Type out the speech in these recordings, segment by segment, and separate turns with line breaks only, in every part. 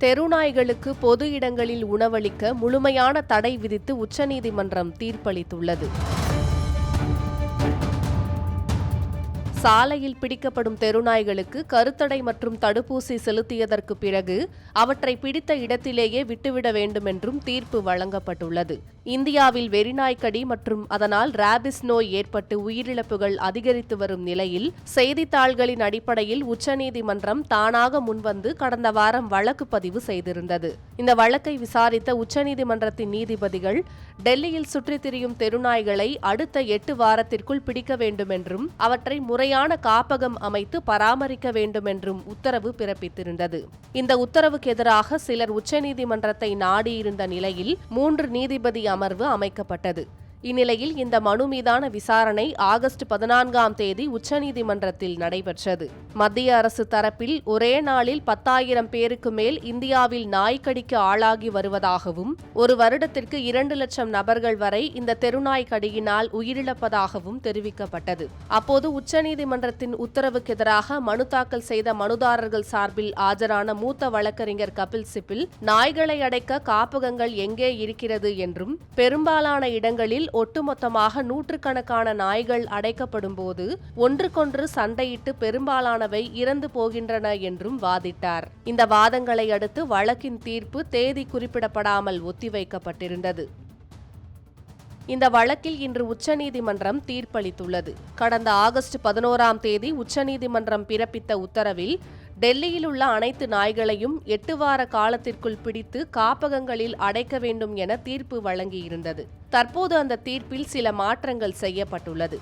தெருநாய்களுக்கு பொது இடங்களில் உணவளிக்க முழுமையான தடை விதித்து உச்சநீதிமன்றம் தீர்ப்பளித்துள்ளது. சாலையில் பிடிக்கப்படும் தெருநாய்களுக்கு கருத்தடை மற்றும் தடுப்பூசி செலுத்தியதற்கு பிறகு அவற்றை பிடித்த இடத்திலேயே விட்டுவிட வேண்டும் என்றும் தீர்ப்பு வழங்கப்பட்டுள்ளது. இந்தியாவில் வெறிநாய்க்கடி மற்றும் அதனால் ராபிஸ் நோய் ஏற்பட்டு உயிரிழப்புகள் அதிகரித்து வரும் நிலையில் செய்தித்தாள்களின் அடிப்படையில் உச்சநீதிமன்றம் தானாக முன்வந்து கடந்த வாரம் வழக்கு பதிவு செய்திருந்தது. இந்த வழக்கை விசாரித்த உச்சநீதிமன்றத்தின் நீதிபதிகள் டெல்லியில் சுற்றித் திரியும் தெருநாய்களை அடுத்த எட்டு வாரத்திற்குள் பிடிக்க வேண்டும் என்றும் அவற்றை முறையான காப்பகம் அமைத்து பராமரிக்க வேண்டும் என்றும் உத்தரவு பிறப்பித்திருந்தது. இந்த உத்தரவுக்கு எதிராக சிலர் உச்சநீதிமன்றத்தை நாடியிருந்த நிலையில் மூன்று நீதிபதி அமர்வு அமைக்கப்பட்டது. இந்நிலையில் இந்த மனு மீதான விசாரணை ஆகஸ்ட் பதினான்காம் தேதி உச்சநீதிமன்றத்தில் நடைபெற்றது. மத்திய அரசு தரப்பில் ஒரே நாளில் பத்தாயிரம் பேருக்கு மேல் இந்தியாவில் நாய்க்கடிக்கு ஆளாகி வருவதாகவும் ஒரு வருடத்திற்கு இரண்டு லட்சம் நபர்கள் வரை இந்த தெருநாய் கடியினால் உயிரிழப்பதாகவும் தெரிவிக்கப்பட்டது. அப்போது உச்சநீதிமன்றத்தின் உத்தரவுக்கு எதிராக மனு தாக்கல் செய்த மனுதாரர்கள் சார்பில் ஆஜரான மூத்த வழக்கறிஞர் கபில் சிபில் நாய்களை அடைக்க காப்பகங்கள் எங்கே இருக்கிறது என்றும் பெரும்பாலான இடங்களில் ஒட்டுமொத்தமாக நூற்றுக்கணக்கான நாய்கள் அடைக்கப்படும் போது ஒன்றுக்கொன்று சண்டையிட்டு பெரும்பாலானவை இறந்து போகின்றன என்றும் வாதிட்டார். இந்த வாதங்களை அடுத்து வழக்கின் தீர்ப்பு தேதி குறிப்பிடப்படாமல் ஒத்திவைக்கப்பட்டிருந்தது. இந்த வழக்கில் இன்று உச்சநீதிமன்றம் தீர்ப்பளித்துள்ளது. கடந்த ஆகஸ்ட் பதினோராம் தேதி உச்சநீதிமன்றம் பிறப்பித்த உத்தரவில் டெல்லியில் உள்ள அனைத்து நாய்களையும் எட்டு வார காலத்திற்குள் பிடித்து காப்பகங்களில் அடைக்க வேண்டும் என தீர்ப்பு வழங்கியிருந்தது. தற்போது அந்த தீர்ப்பில் சில மாற்றங்கள் செய்யப்பட்டுள்ளது.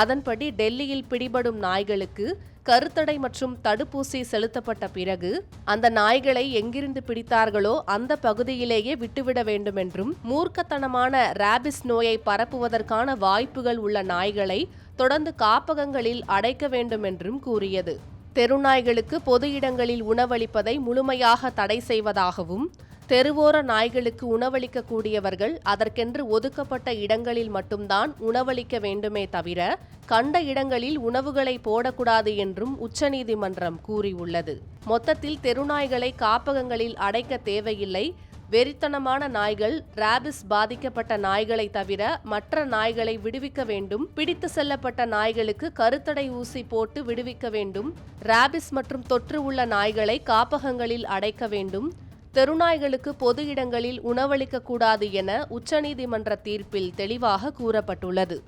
அதன்படி டெல்லியில் பிடிபடும் நாய்களுக்கு கருத்தடை மற்றும் தடுப்பூசி செலுத்தப்பட்ட பிறகு அந்த நாய்களை எங்கிருந்து பிடித்தார்களோ அந்த பகுதியிலேயே விட்டுவிட வேண்டும் என்றும் மூர்க்கத்தனமான ராபிஸ் நோயை பரப்புவதற்கான வாய்ப்புகள் உள்ள நாய்களை தொடர்ந்து காப்பகங்களில் அடைக்க வேண்டும் என்றும் கூறியது. தெருநாய்களுக்கு பொது இடங்களில் உணவளிப்பதை முழுமையாக தடை செய்வதாகவும் தெருவோர நாய்களுக்கு உணவளிக்கக்கூடியவர்கள் அதற்கென்று ஒதுக்கப்பட்ட இடங்களில் மட்டும்தான் உணவளிக்க வேண்டுமே தவிர கண்ட இடங்களில் உணவுகளை போடக்கூடாது என்றும் உச்சநீதிமன்றம் கூறியுள்ளது. மொத்தத்தில் தெருநாய்களை காப்பகங்களில் அடைக்க தேவையில்லை. வெறித்தனமான நாய்கள் ராபிஸ் பாதிக்கப்பட்ட நாய்களை தவிர மற்ற நாய்களை விடுவிக்க வேண்டும். பிடித்து செல்லப்பட்ட நாய்களுக்கு கருத்தடை ஊசி போட்டு விடுவிக்க வேண்டும். ராபிஸ் மற்றும் தொற்று உள்ள நாய்களை காப்பகங்களில் அடைக்க வேண்டும். தெருநாய்களுக்கு பொது இடங்களில் உணவளிக்கக்கூடாது என உச்சநீதிமன்ற தீர்ப்பில் தெளிவாக கூறப்பட்டுள்ளது.